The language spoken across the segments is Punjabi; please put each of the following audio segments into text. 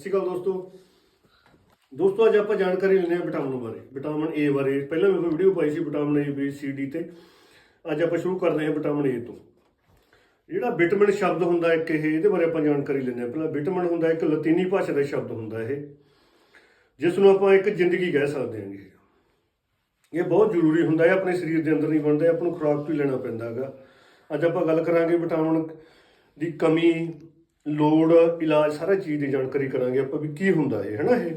ਸਤਿ ਸ਼੍ਰੀ ਅਕਾਲ ਦੋਸਤੋ। ਦੋਸਤੋ, ਅੱਜ ਆਪਾਂ ਜਾਣਕਾਰੀ ਲੈਣੇ ਆ ਵਿਟਾਮਿਨ ਬਾਰੇ। ਵਿਟਾਮਿਨ ਏ ਬਾਰੇ। ਪਹਿਲਾਂ ਮੈਂ ਕੋਈ ਵੀਡੀਓ ਪਾਈ ਸੀ vitamin A B C D ਤੇ। ਅੱਜ ਆਪਾਂ ਸ਼ੁਰੂ ਕਰਦੇ ਹਾਂ ਵਿਟਾਮਿਨ ਏ ਤੋਂ। ਜਿਹੜਾ ਵਿਟਾਮਿਨ ਸ਼ਬਦ ਹੁੰਦਾ ਇੱਕ ਇਹ, ਇਹਦੇ ਬਾਰੇ ਆਪਾਂ ਜਾਣਕਾਰੀ ਲੈਂਦੇ ਹਾਂ। ਪਹਿਲਾਂ ਵਿਟਾਮਿਨ ਹੁੰਦਾ ਇੱਕ ਲਾਤੀਨੀ ਭਾਸ਼ਾ ਦਾ ਸ਼ਬਦ ਹੁੰਦਾ ਇਹ। ਜਿਸ ਨੂੰ ਆਪਾਂ ਇੱਕ ਜ਼ਿੰਦਗੀ ਕਹਿ ਸਕਦੇ ਹਾਂ ਇਹ ਬਹੁਤ ਜ਼ਰੂਰੀ ਹੁੰਦਾ ਹੈ, ਆਪਣੇ ਸਰੀਰ ਦੇ ਅੰਦਰ ਨਹੀਂ ਬਣਦਾ ਆਪਾਂ ਨੂੰ ਖੁਰਾਕ ਵੀ ਲੈਣਾ ਪੈਂਦਾ ਹੈਗਾ। ਅੱਜ ਆਪਾਂ ਗੱਲ ਕਰਾਂਗੇ ਵਿਟਾਮਿਨ ਦੀ ਕਮੀ ਲੋੜ, ਇਲਾਜ, ਸਾਰਾ ਚੀਜ਼ ਦੀ ਜਾਣਕਾਰੀ ਕਰਾਂਗੇ ਆਪਾਂ ਵੀ ਕੀ ਹੁੰਦਾ ਇਹ, ਹੈਨਾ ਇਹ?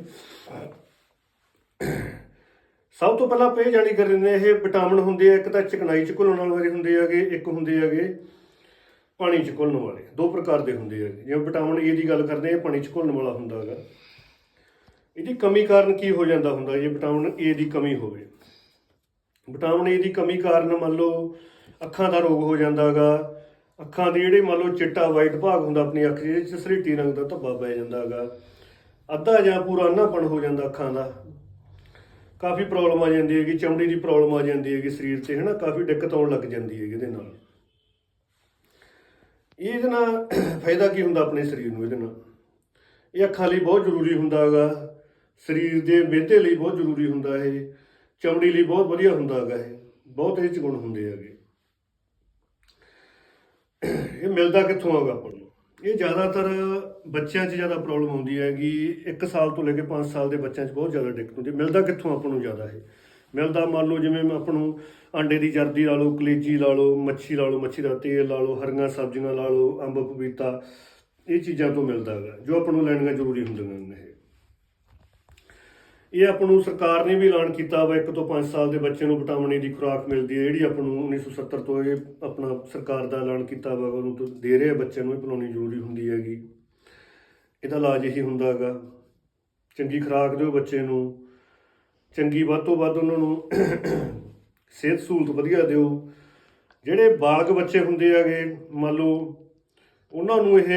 ਸਭ ਤੋਂ ਪਹਿਲਾਂ ਆਪਾਂ ਇਹ ਜਾਣੀ ਕਰ ਨੇ ਇਹ ਵਿਟਾਮਿਨ ਹੁੰਦੇ ਆ, ਇੱਕ ਤਾਂ ਚਿਕਨਾਈ ਚ ਘੁਲਣ ਵਾਲੇ ਹੁੰਦੇ ਹੈਗੇ, ਇੱਕ ਹੁੰਦੇ ਹੈਗੇ ਪਾਣੀ ਚ ਘੁਲਣ ਵਾਲੇ, ਦੋ ਪ੍ਰਕਾਰ ਦੇ ਹੁੰਦੇ ਹੈਗੇ। ਜਿਵੇਂ ਵਿਟਾਮਿਨ ਏ ਦੀ ਗੱਲ ਕਰਦੇ ਆ ਇਹ ਪਾਣੀ ਚ ਘੁਲਣ ਵਾਲਾ ਹੁੰਦਾ ਹੈਗਾ। ਇਹਦੀ ਕਮੀ ਕਾਰਨ ਕੀ ਹੋ ਜਾਂਦਾ ਹੁੰਦਾ, ਜੇ ਵਿਟਾਮਿਨ ਏ ਦੀ ਕਮੀ ਹੋਵੇ। ਵਿਟਾਮਿਨ ਏ ਦੀ ਕਮੀ ਕਾਰਨ ਮੰਨ ਲਓ ਅੱਖਾਂ ਦਾ ਰੋਗ ਹੋ ਜਾਂਦਾ ਹੈਗਾ ਅੱਖਾਂ ਦੀ ਜਿਹੜੇ ਮੰਨ ਲਓ ਚਿੱਟਾ ਵਾਈਟ ਭਾਗ ਹੁੰਦਾ ਆਪਣੀ ਅੱਖ ਜਿਹਦੇ ਚ ਸਰੀਟੀ ਰੰਗ ਦਾ ਧੱਬਾ ਪੈ ਜਾਂਦਾ ਹੈਗਾ। ਅੱਧਾ ਜਾਂ ਪੂਰਾ ਅੰਨਾਪਣ ਹੋ ਜਾਂਦਾ ਅੱਖਾਂ ਦਾ। ਕਾਫੀ ਪ੍ਰੋਬਲਮ ਆ ਜਾਂਦੀ ਹੈਗੀ, ਚਮੜੀ ਦੀ ਪ੍ਰੋਬਲਮ ਆ ਜਾਂਦੀ ਹੈਗੀ ਸਰੀਰ ਤੇ, ਹਨਾ? ਕਾਫੀ ਦਿੱਕਤ ਆਉਣ ਲੱਗ ਜਾਂਦੀ ਹੈਗੀ ਇਹਦੇ ਨਾਲ। ਇਹਦੇ ਨਾਲ ਫਾਇਦਾ ਕੀ ਹੁੰਦਾ ਆਪਣੇ ਸਰੀਰ ਨੂੰ ਇਹਦੇ ਨਾਲ? ਇਹ ਅੱਖਾਂ ਲਈ ਬਹੁਤ ਜ਼ਰੂਰੀ ਹੁੰਦਾ ਹੈਗਾ। ਸਰੀਰ ਦੇ ਮਿਹਦੇ ਲਈ ਬਹੁਤ ਜ਼ਰੂਰੀ ਹੁੰਦਾ ਇਹ। ਚਮੜੀ ਲਈ ਬਹੁਤ ਵਧੀਆ ਹੁੰਦਾ ਹੈਗਾ ਇਹ। ਬਹੁਤ ਇਹ ਚ ਗੁਣ ਹੁੰਦੇ ਹੈਗੇ। ਇਹ ਮਿਲਦਾ ਕਿੱਥੋਂ ਆਊਗਾ ਆਪਾਂ ਨੂੰ? ਇਹ ਜ਼ਿਆਦਾਤਰ ਬੱਚਿਆਂ 'ਚ ਜ਼ਿਆਦਾ ਪ੍ਰੋਬਲਮ ਆਉਂਦੀ ਹੈਗੀ 1 ਸਾਲ ਤੋਂ ਲੈ ਕੇ 5 ਸਾਲ ਦੇ ਬੱਚਿਆਂ 'ਚ ਬਹੁਤ ਜ਼ਿਆਦਾ ਦਿੱਕਤ ਹੁੰਦੀ ਮਿਲਦਾ ਕਿੱਥੋਂ ਆਪਾਂ ਨੂੰ ਜ਼ਿਆਦਾ ਇਹ? ਮਿਲਦਾ ਮੰਨ ਲਓ ਜਿਵੇਂ ਆਪਾਂ ਨੂੰ ਆਂਡੇ ਦੀ ਜਰਦੀ ਲਾ ਲਓ, ਕਲੇਜੀ ਲਾ ਲਓ, ਮੱਛੀ ਲਾ ਲਓ, ਮੱਛੀ ਦਾ ਤੇਲ ਲਾ ਲਓ, ਹਰੀਆਂ ਸਬਜ਼ੀਆਂ ਲਾ ਲਓ, ਅੰਬ, ਪਪੀਤਾ, ਇਹ ਚੀਜ਼ਾਂ ਤੋਂ ਮਿਲਦਾ ਹੈਗਾ, ਜੋ ਆਪਾਂ ਨੂੰ ਲੈਣੀਆਂ ਜ਼ਰੂਰੀ ਹੁੰਦੀਆਂ ਨੇ ਇਹ। ਇਹ ਆਪਾਂ ਨੂੰ ਸਰਕਾਰ ਨੇ ਵੀ ਐਲਾਨ ਕੀਤਾ ਵਾ 1 ਤੋਂ 5 ਸਾਲ ਦੇ ਬੱਚੇ ਨੂੰ ਵਿਟਾਮਿਨ ਏ ਦੀ ਖੁਰਾਕ ਮਿਲਦੀ ਹੈ, ਜਿਹੜੀ ਆਪਾਂ ਨੂੰ 1970 ਤੋਂ ਇਹ ਆਪਣਾ ਸਰਕਾਰ ਦਾ ਐਲਾਨ ਕੀਤਾ ਵਾ, ਉਹਨੂੰ ਦੇ ਰਹੇ ਆ, ਬੱਚਿਆਂ ਨੂੰ ਇਹ ਪਿਲਾਉਣੀ ਜ਼ਰੂਰੀ ਹੁੰਦੀ ਹੈਗੀ। ਇਹਦਾ ਇਲਾਜ ਇਹੀ ਹੁੰਦਾ ਹੈਗਾ। ਚੰਗੀ ਖੁਰਾਕ ਦਿਓ ਬੱਚੇ ਨੂੰ, ਚੰਗੀ ਵੱਧ ਤੋਂ ਵੱਧ ਉਹਨਾਂ ਨੂੰ ਸਿਹਤ ਸਹੂਲਤ ਵਧੀਆ ਦਿਓ। ਜਿਹੜੇ ਬਾਲਗ ਬੱਚੇ ਹੁੰਦੇ ਹੈਗੇ, ਮੰਨ ਲਓ ਉਹਨਾਂ ਨੂੰ ਇਹ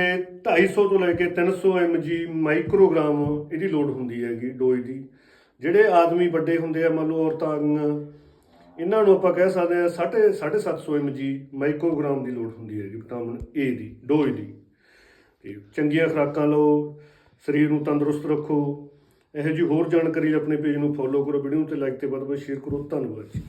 250 ਤੋਂ ਲੈ ਕੇ 300 mg ਮਾਈਕਰੋਗ੍ਰਾਮ ਇਹਦੀ ਲੋਡ ਹੁੰਦੀ ਹੈਗੀ ਡੋਜ਼ ਦੀ। ਜਿਹੜੇ ਆਦਮੀ ਵੱਡੇ ਹੁੰਦੇ ਆ ਮੰਨ ਲਓ ਔਰਤਾਂ ਹੈਗੀਆਂ, ਇਹਨਾਂ ਨੂੰ ਆਪਾਂ ਕਹਿ ਸਕਦੇ ਆ 750 750 mg ਮਾਈਕਰੋਗ੍ਰਾਮ ਦੀ ਲੋਡ ਹੁੰਦੀ ਹੈਗੀ ਵਿਟਾਮਿਨ ਏ ਦੀ ਡੋਜ਼ ਦੀ। ਤੇ ਚੰਗੀਆਂ ਖੁਰਾਕਾਂ ਲਓ ਸਰੀਰ ਨੂੰ ਤੰਦਰੁਸਤ ਰੱਖੋ। ਇਹੋ ਜਿਹੀ ਹੋਰ ਜਾਣਕਾਰੀ ਆਪਣੇ ਪੇਜ ਨੂੰ ਫੋਲੋ ਕਰੋ ਵੀਡੀਓ ਤੇ ਲਾਈਕ ਤੇ ਵੱਧ ਵੱਧ ਸ਼ੇਅਰ ਕਰੋ। ਧੰਨਵਾਦ ਜੀ।